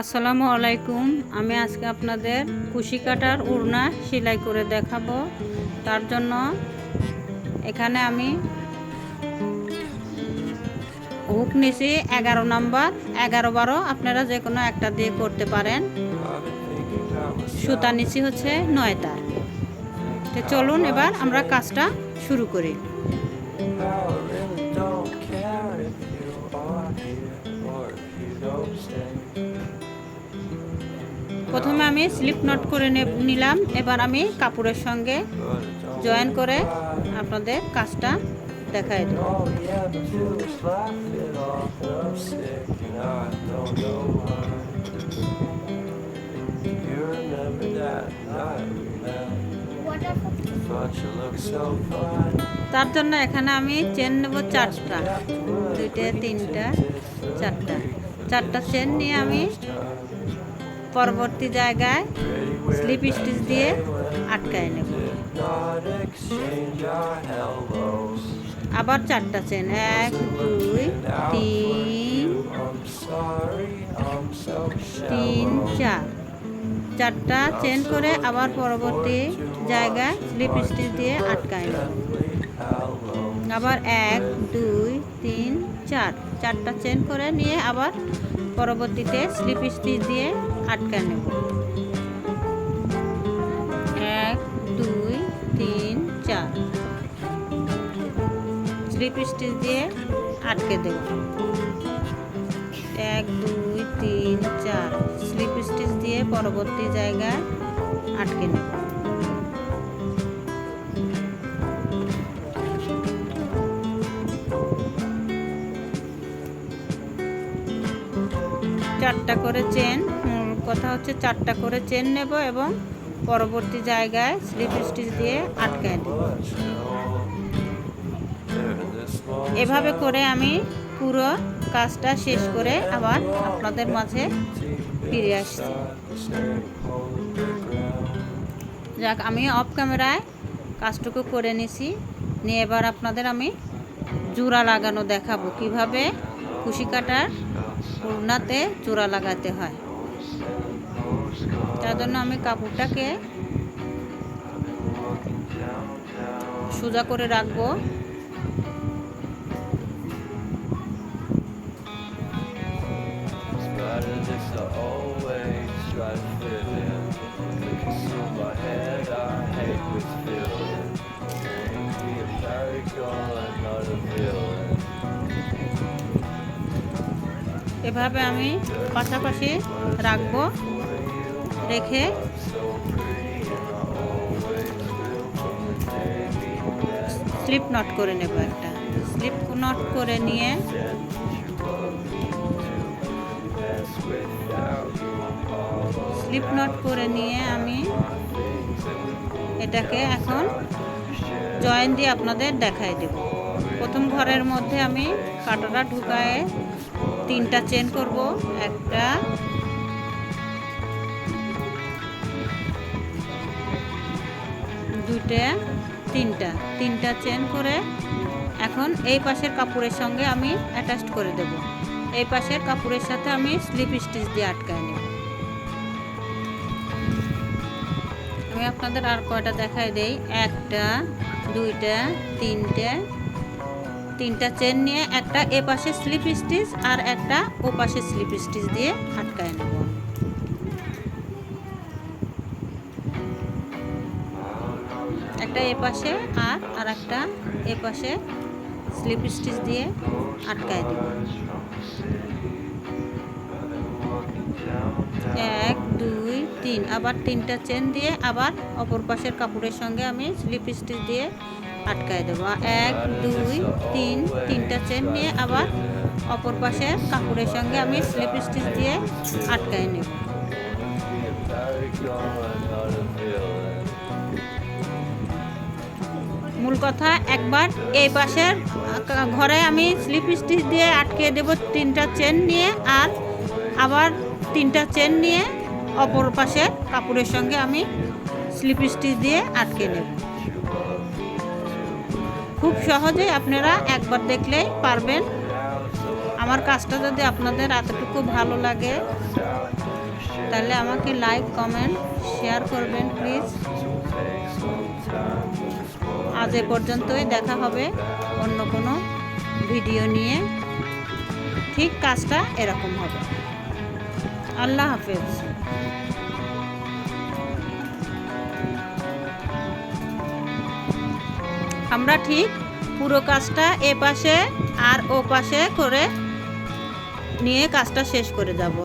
আসসালামু আলাইকুম। আমি আজকে আপনাদের কুশি কাটার উড়না সেলাই করে দেখাবো। তার জন্য এখানে আমি হুক নিছি এগারো নাম্বার, এগারো বারো আপনারা যে কোনো একটা দিয়ে করতে পারেন। সুতা নিচি হচ্ছে নয়টা। তো চলুন এবার আমরা কাজটা শুরু করি। প্রথমে আমি স্লিপ নট করে নিলাম। এবার আমি কাপড়ের সঙ্গে জয়েন করে আপনাদের কাজটা দেখাই দেব। তার জন্য এখানে আমি চেন নেব চারটা। দুইটা, তিনটা, চারটা। চারটা চেন নিয়ে আমি পরবর্তী জায়গায় স্লিপ স্টিচ দিয়ে আটকায় নেব। আবার চারটা চেন। এক, দুই, তিন তিন, চার। চারটা চেন করে আবার পরবর্তী জায়গায় স্লিপ স্টিচ দিয়ে আটকায় নেব। আবার এক, দুই, তিন, চার। চারটা চেন করে নিয়ে আবার পরবর্তীতে স্লিপ স্টিচ দিয়ে আটকে নেব। এক, দুই, তিন, চার। স্লিপ স্টিচ দিয়ে আটকে দেব। এক, দুই, তিন, চার। স্লিপ স্টিচ দিয়ে পরবর্তী জায়গায় আটকে নেব। চারটা করে চেন কথা হচ্ছে চারটা করে চেন নেব এবং পরবর্তী জায়গায় স্লিপ স্টিচ দিয়ে আটকায় দেব। এভাবে করে আমি পুরো কাজটা শেষ করে আবার আপনাদের মাঝে ফিরে আসছি। যাক, আমি অফ ক্যামেরায় কাজটুকু করে নিছি। নিয়ে এবার আপনাদের আমি জোড়া লাগানো দেখাবো। কীভাবে কুশি কাটার উড়নাতে চূড়া লাগাতে হয়। তার জন্য আমি কাপড়টাকে সোজা করে রাখব। এভাবে আমি পাশাপাশি রাখব, রেখে। স্লিপ নট করে নেব একটা। স্লিপ নট করে নিয়ে স্লিপ নট করে নিয়ে আমি এটাকে এখন জয়েন দিয়ে আপনাদের দেখাই দেব। প্রথম ঘরের মধ্যে আমি কাটাটা ঢুকায়ে তিনটা চেন করব, একটা। দুইটা, তিনটা। তিনটা চেন করে এখন এই পাশের কাপড়ের সঙ্গে আমি অ্যাটাচ করে দেব। এই পাশের কাপড়ের সাথে আমি স্লিপ স্টিচ দিয়ে আটকায় নেব। আমি আপনাদের আর কয়টা দেখাই দেই? একটা, দুইটা, তিনটে তিনটা চেন নিয়ে একটা এ পাশে স্লিপ স্টিচ আর একটা ও পাশে স্লিপ স্টিচ দিয়ে আটকায় নেব। একটা এ পাশে আর আর একটা এ পাশে স্লিপ স্টিচ দিয়ে আটকায় দেব। এক, দুই তিন, আবার তিনটা চেন দিয়ে আবার অপর পাশের কাপড়ের সঙ্গে আমি স্লিপ স্টিচ দিয়ে আটকায় দেবো এক, দুই, তিন, তিনটা চেন নিয়ে আবার অপর পাশের কাপড়ের সঙ্গে আমি স্লিপ স্টিচ দিয়ে আটকায় নেব. মূল কথা, একবার এই পাশের ঘরে আমি স্লিপ স্টিচ দিয়ে আটকে দেব তিনটা চেন নিয়ে আর আবার তিনটা চেন নিয়ে অপর পাশে কাপড়ের সঙ্গে আমি স্লিপ স্টিচ দিয়ে আটকে নেব। খুব সহজেই আপনারা একবার দেখলেই পারবেন। আমার কাজটা যদি আপনাদের এতটুকু ভালো লাগে, তাহলে আমাকে লাইক কমেন্ট শেয়ার করবেন প্লিজ. আজ এ পর্যন্তই দেখা হবে অন্য কোনো ভিডিও নিয়ে। ঠিক কাজটা এরকম হবে। আল্লাহ হাফেজ। আমরা ঠিক পুরো কাজটা এ পাশে আর ও পাশে করে নিয়ে কাজটা শেষ করে যাব।